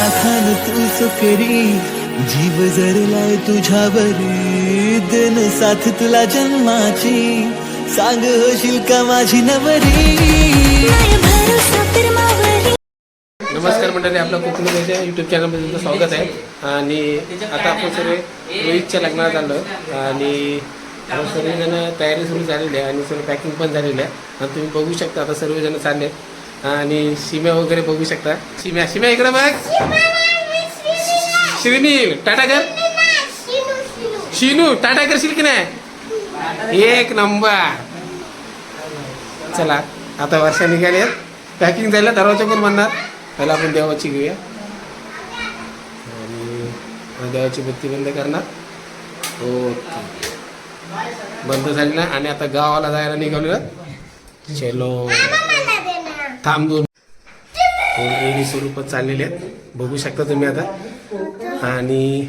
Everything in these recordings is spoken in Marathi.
लाखान तू सुकरी जीव जरलाय तुझ्यावरी देन साथ तुला जन्माची. सांग होशील का माझी नवरी? नमस्कार मंडळी आपलं कोकणी यूट्यूब चॅनलमध्ये तुमचं स्वागत आहे. आणि आता आपण सर्व रोहितच्या लग्नात आलो आणि सर्वजण तयारी सुरू झालेली आहे आणि सर्व पॅकिंग पण झालेली आहे. आणि तुम्ही बघू शकता आता सर्वजण चालले आणि शिम्या वगैरे बघू शकता. शिम्या शिम्या इकडे बघ. श्रीनील टाटा कर. शिनू टाटा करशील की नाही? एक नंबर. चला आता वर्षा निघाले पॅकिंग झालं दरवाजा कोण म्हणणार पहिला आपण देवाची घेऊया. आणि देवाची बत्ती बंद करणार. ओके. बंद झाली ना? आणि आता गावाला जायला निघालो चलो. थांब दोन. रेडी स्वरूपात चाललेले आहेत. बघू शकता तुम्ही आता. आणि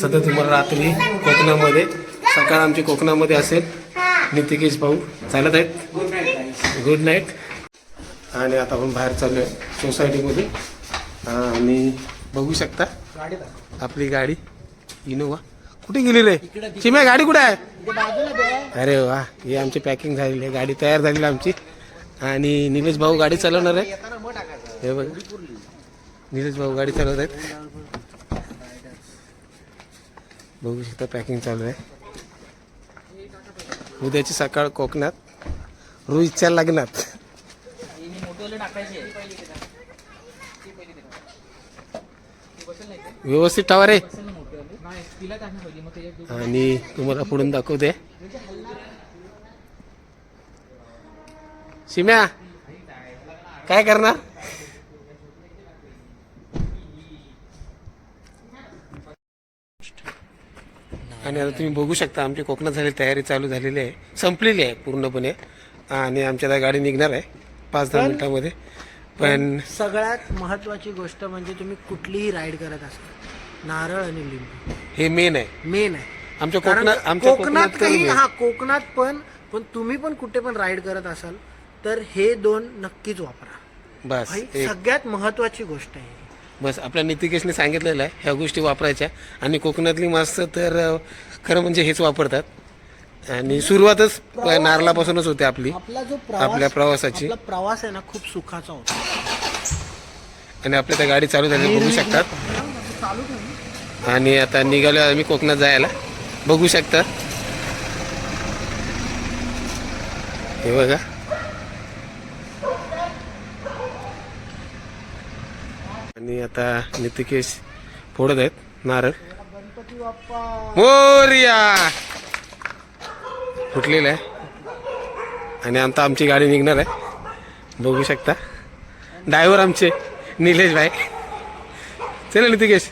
सध्या तुम्हाला रात्री कोकणामध्ये सकाळ आमची कोकणामध्ये असेल. नितिकेश भाऊ चालत आहेत. गुड नाईट आणि आता आपण बाहेर चाललो आहे सोसायटीमध्ये. आणि बघू शकता आपली गाडी. इनोवा. कुठे गेलेली? आहे चिम्या गाडी कुठे आहे? अरे वा हे आमची पॅकिंग झालेली आहे. गाडी तयार झालेली आहे आमची. आणि निलेश भाऊ गाडी चालवणार आहे हे बघा. निलेश भाऊ गाडी चालवत आहेत. बघू शकता पॅकिंग चालू आहे. उद्याची सकाळ कोकणात. रोहितच्या लग्नात. व्यवस्थित ठेवा रे. आणि तुम्हाला पुढून दाखवते. शिम्या काय करणार? आणि आता तुम्ही बघू शकता आमची कोकणात झालेली तयारी चालू झालेली आहे. संपलेली आहे पूर्णपणे. आणि आमच्या आता गाडी निघणार आहे पाच दहा मिनिटामध्ये. पण सगळ्यात महत्वाची गोष्ट म्हणजे तुम्ही कुठलीही राईड करत असाल नारळ आणि लिंबू. हे मेन आहे. मेन आहे. आमच्या कोकणात आमच्या कोकणात काही हा कोकणात पण पण तुम्ही पण कुठे पण राईड करत असाल तर हे दोन नक्कीच वापरा. बस सगळ्यात महत्वाची गोष्ट आहे. बस आपल्या नितिकेशने सांगितलेलं आहे ह्या गोष्टी वापरायच्या. आणि कोकणातली माणसं तर खरं म्हणजे हेच वापरतात. आणि सुरुवातच नारळापासूनच होते आपली. आपला जो आपल्या प्रवासाची. आपला प्रवास आहे ना खूप सुखाचा होता. आणि आपल्या त्या गाडी चालू झाली बघू शकतात. आणि आता निघालो आम्ही कोकणात जायला. बघू शकता. हे बघा. आणि आता नितिकेश फोडत आहेत. नारळ. मोर्या. फुटलेलं आहे. आणि आता आमची गाडी निघणार आहे. बघू शकता. ड्रायव्हर आमचे निलेश भाई. चला नितिकेश.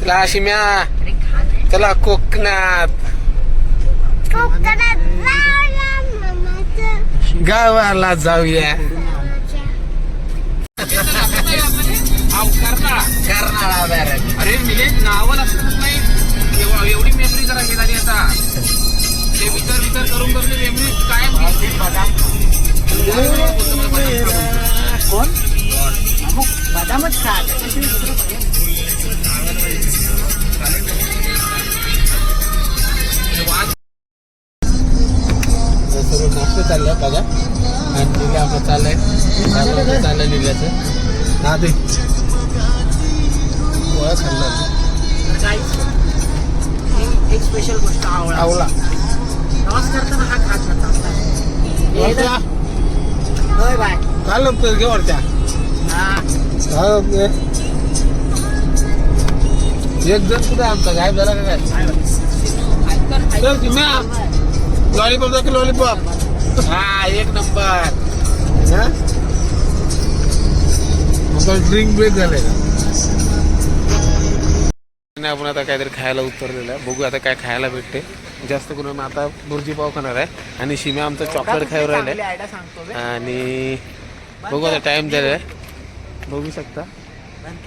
चला शिम्या. चला कोकणात गावाला जाऊया अरे मिले नावं लक्षातच नाही एव- एवढी मेमरी जरा झाली आता ते विचार विचार करून करून मेमरी कायम सर्व नाश्ता चाललाय बघा. आणि निघा आपलं चाललंय. चाललं निघायचं हा ते गोळा खाल्ला. एक स्पेशल गोष्ट प्रवास करताना हा खात होय बाय. काय लपतोय घे वरच्या एक जण कुठे आमचा? गायब झाला का काय? लॉलीपॉप दाखव लॉलीपॉप. हा एक नंबर. हा? ड्रिंक ब्रेक झालंय. का आणि आपण आता काहीतरी खायला उतरलेलं आहे. बघू आता काय खायला भेटते. जास्त करून आता बुर्जी पाव खाणार आहे. आणि शिम्या आमचं चॉकलेट खायला बे. आणि बघू आता टाइम झाला आहे. बघू शकता.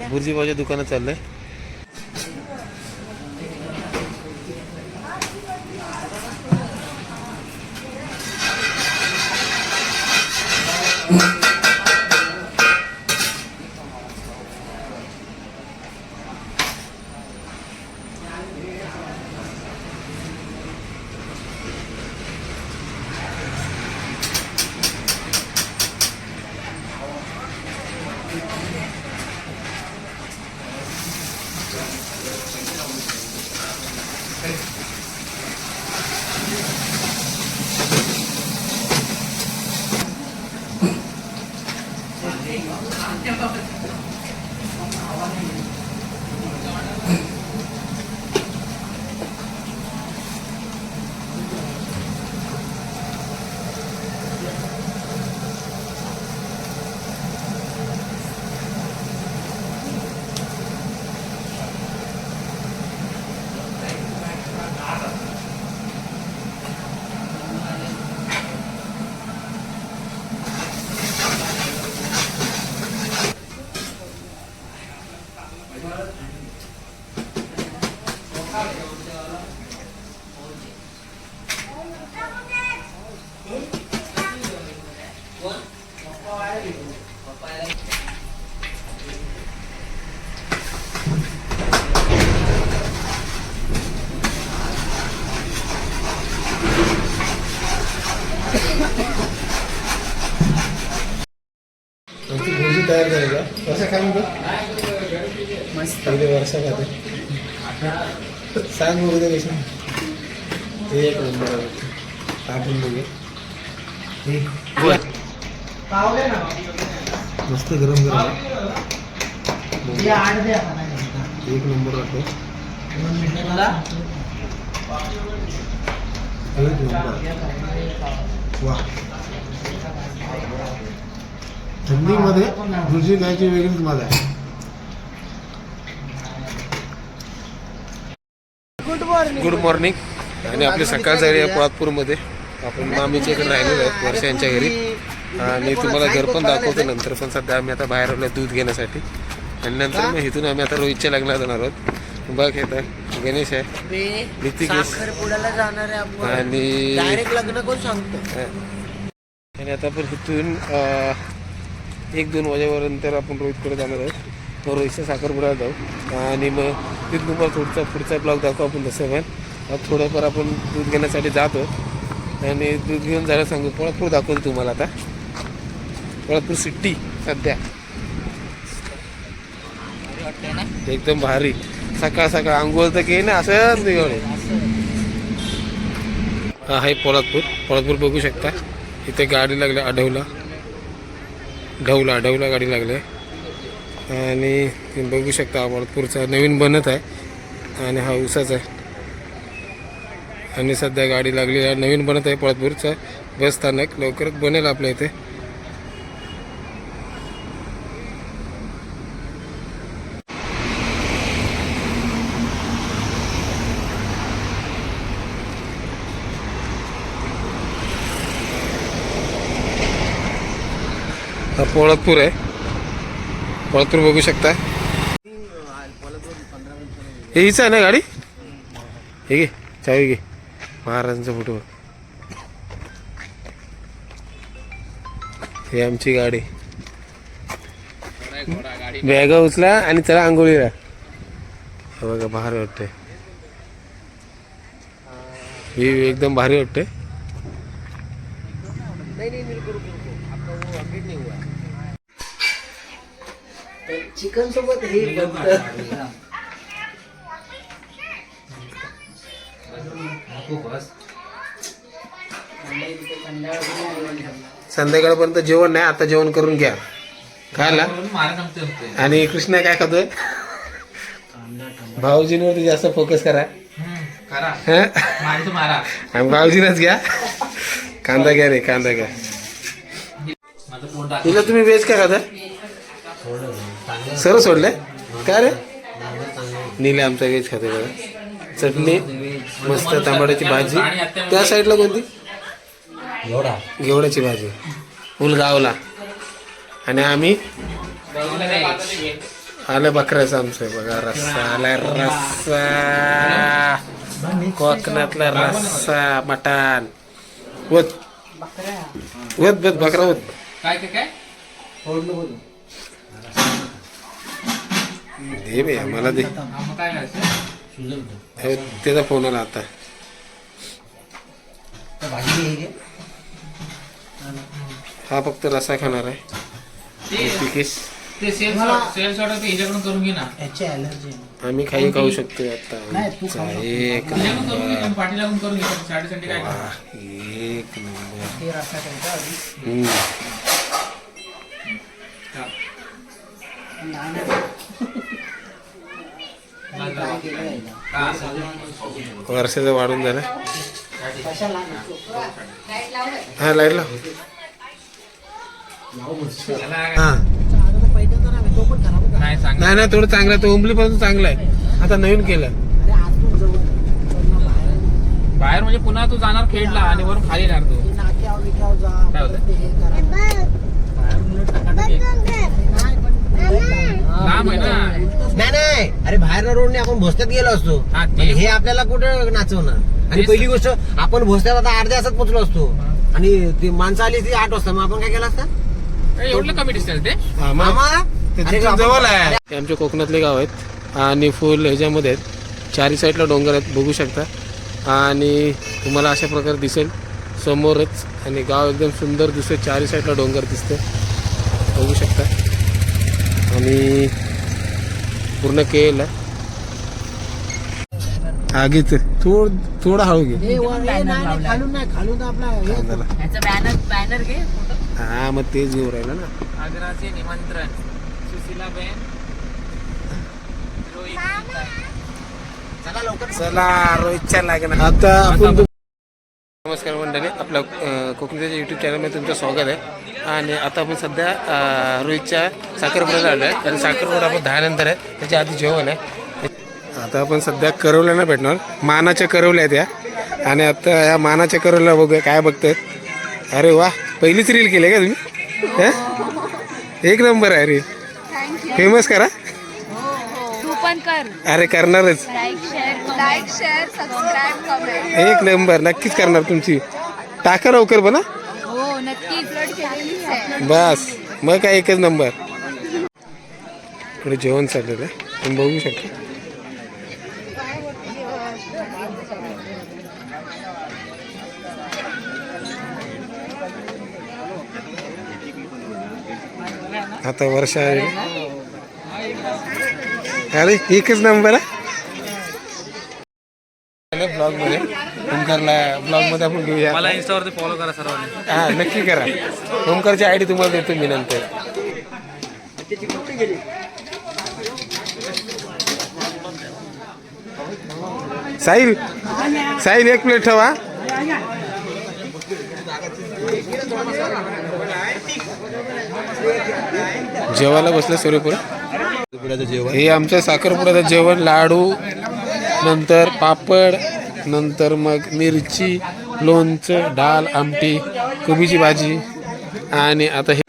बुर्जी पावच्या दुकानात चाललंय. Mm-hmm. तयार झाली का कसं काय म्हणतो मस्त पहिले वर्ष खाते सांग बघू दे कशी एक नंबर आहे. टाकून बघू हे, वर. मस्त गरम गरम. आहे. एक नंबर वाटतो एक नंबर. वा. थंडीमध्ये वेगळीच मजा आहे. गुड मॉर्निंग गुड मॉर्निंग आणि आपली सकाळ झाली आहे पोळातपूरमध्ये आपण मामीच्या इकडे राहिलेलो आहेत वर्षांच्या घरी. आणि तुम्हाला घर पण दाखवतो नंतर पण सध्या आम्ही आता बाहेर आलो दूध घेण्यासाठी. आणि नंतर मग इथून आम्ही आता रोहितच्या लग्नाला जाणार आहोत. बघ येतं गणेश आहे. जाणार आपण. आणि डायरेक्ट लग्न कोण सांगतो. आणि आता आपण इथून एक दोन वाजेपर्यंत आपण रोहितकडे जाणार आहोत. मग रोहितच्या साखरपुड्याला जाऊ. आणि मग तिथून तुम्हाला पुढचा पुढचा ब्लॉग दाखवू आपण तसं पण. थोडंफार आपण दूध घेण्यासाठी जातो आणि दूध घेऊन जायला सांगू पोळापूर दाखवतो तुम्हाला आता. कोल्हापूर सिटी सध्या. एकदम भारी. सकाळ सकाळ आंघोळ तर केली ना असं हा आहे पोलादपूर पोलादपूर बघू शकता. इथे गाडी लागली आढवला. ढवला आढवला गाडी लागली. आहे आणि तुम्ही बघू शकता पोलादपूरचा नवीन बनत आहे. आणि हा उसाचा आहे. आणि सध्या गाडी लागली नवीन बनत आहे पोलादपूरचा बस स्थानक लवकरच बनेल आपल्या इथे. हा पोळतपूर आहे. पोळतपूर बघू शकता. हे हीच आहे ना गाडी? हे घे चावी घे. महाराजांचा फोटो बघ. ही आमची गाडी. बॅगा उचला आणि चला आंघोळीला. हे बघा भारी वाटते ही एकदम भारी वाटते वो अपडेट नहीं हुआ चिकन सोबत हे. संध्याकाळपर्यंत जेवण नाही आता जेवण करून घ्या. खायला. आणि कृष्णा काय खातोय? भाऊजींवरती जास्त फोकस करा. हं? भाऊजीनच घ्या. कांदा घ्या रे कांदा घ्या. तिला तुम्ही व्हेज काय खाता सर्व सोडले? काय रे? नीले आमचा व्हेज खाते बघा. चटणी मस्त टमाट्याची भाजी. त्या साईडला कोणती? घेवड्याची भाजी. फुलगावला आणि आम्ही आलं बकऱ्याचं आमचं. बघा रस्सा आलाय रस्सा. कोकणातला रस्सा मटण. वत. वत बत बकरा वत. काय काय काय? दे बे मला दे. हा, मग काय करायचं? हे, त्याचा फोन आला आता. हा फक्त रसा खाणार आहे. ते पिकेश ते सेल सेल ऑर्डर ते करून घे ना याची आम्ही काही खाऊ शकतो आता नाही, तू खाऊ नको. एक ह्याच्याकडून करून घे तुम्ही पाठी लागून करून घे साडेसाठी काय करा. वाह, एक नंबर ते रस्ता त्यांचा आधी हम्म. हा. काय केलं याला? हा, असं. वर्षाचं वाढून झालं कशाला हा लाइट लाव त्याला हा आता तो पहिल्यांदा नाही, तो पण खराब होता. नाही नाही थोडं चांगलं आहे. तो उंबलीपर्यंत चांगलं आहे. आता नवीन केलं. अरे आतून जवळ पण ना बाहेर म्हणजे पुन्हा तू जाणार खेडला आणि वरून खाली येणार तू. काय हे. नाही, पण लांब आहे ना. नाही नाही. अरे बाहेर रोडने आपण भोसत्यात गेलो असतो. हा, ते- पण हे आपल्याला कुठं नाचवणार? आणि तेच- पहिली गोष्ट आपण भोसत्यात आता अर्ध्या तासात पोहोचलो असतो. आणि ती माणसं आली ती आठ वाजता. मग आपण काय केलं असतं? ए, एवढं कमी डिस्टन्स ते? हा, जवळ आहे. हे आमच्या कोकणातले गाव आहेत. आणि फुल ह्याच्यामध्ये आहेत. चारी साईडला डोंगर आहेत बघू शकता. आणि तुम्हाला अशा प्रकारे दिसेल. समोरच आणि गाव एकदम सुंदर दिसते चारी साईडला डोंगर दिसते बघू शकता. आणि पूर्ण केल आहे. आगीच थोड थोडं हळू घे. हे वर- नाही, नाही, खालून नाही खालून तर आपला कांद्याला. बॅनर बॅनर घे मग तेच घेऊ राहिलं ना. आग्राचे निमंत्रण. चला लवकर. चला रोहितच्या आता आपण नमस्कार मंडळी आपल्या कोकणीच्या यूट्यूब चॅनलमध्ये तुमचं स्वागत आहे. आणि आता आपण सध्या रोहितच्या साखरपुड्याला आलो आहे. आणि साखरपुडा आपण दहा नंतर आहे. त्याच्या आधी जेवण आहे. आता आपण सध्या करवल्या भेटणार. मानाच्या करवल्या आहेत या. आणि आता या मानाच्या करवल्या बघूया काय बघतायत. अरे वा पहिलीच रील केली का तुम्ही? एक नंबर आहे रे. फेमस करा. तू पण कर अरे करणारच. Like share like share subscribe comment एक नंबर नक्कीच करणार तुमची. टाका लवकर पण हा. हो नक्की आहे. बस. मग काय एकच नंबर. इकडे जेवण चाललेलं आहे. तुम्ही बघू शकता. आता वर्ष आहे. अरे एकच नंबर आहे. ब्लॉगमध्ये ओमकारला ब्लॉगमध्ये आपण घेऊया. मला इंस्टावरती फॉलो करा सर्वांनी. हा नक्की करा. ओमकारची आयडी तुम्हाला देतो मी नंतर. साहिल साहिल एक प्लेट ठेवा. जेवायला बसलं सूर्यपूर. हे आमचं साखरपुड्याचं जेवण लाडू नंतर पापड नंतर मग मिरची लोणचं डाळ आमटी कोबीची भाजी आणि आता हे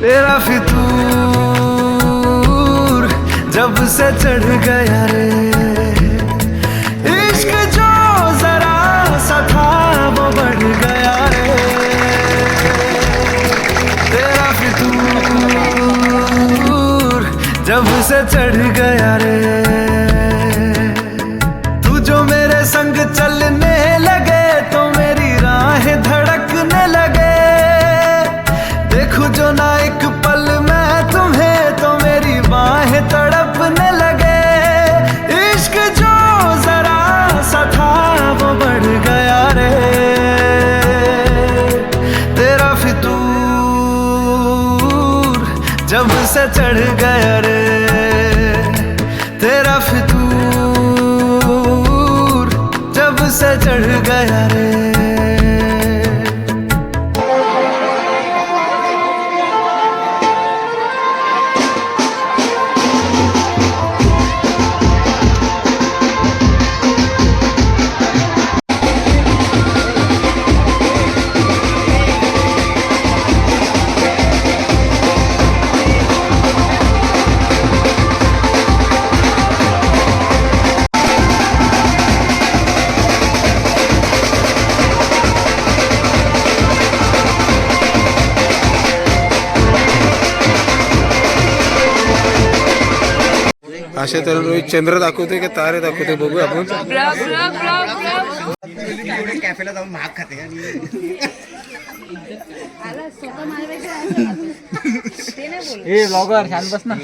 तेरा फितूर जब से चढ़ गया रे। इश्क जो जरा सा था, वो बढ़ गया रे। तेरा फितूर जब से चढ़ गया रे। तू जो मेरे संग चलने चढ़ गया रे तेरा फितूर जब से चढ़ गया रे। असे तर रोहित चंद्र दाखवते की तारे दाखवते बघू आपण. कॅफेला जाऊन महाग खाते ए ब्लॉगर छान बस ना.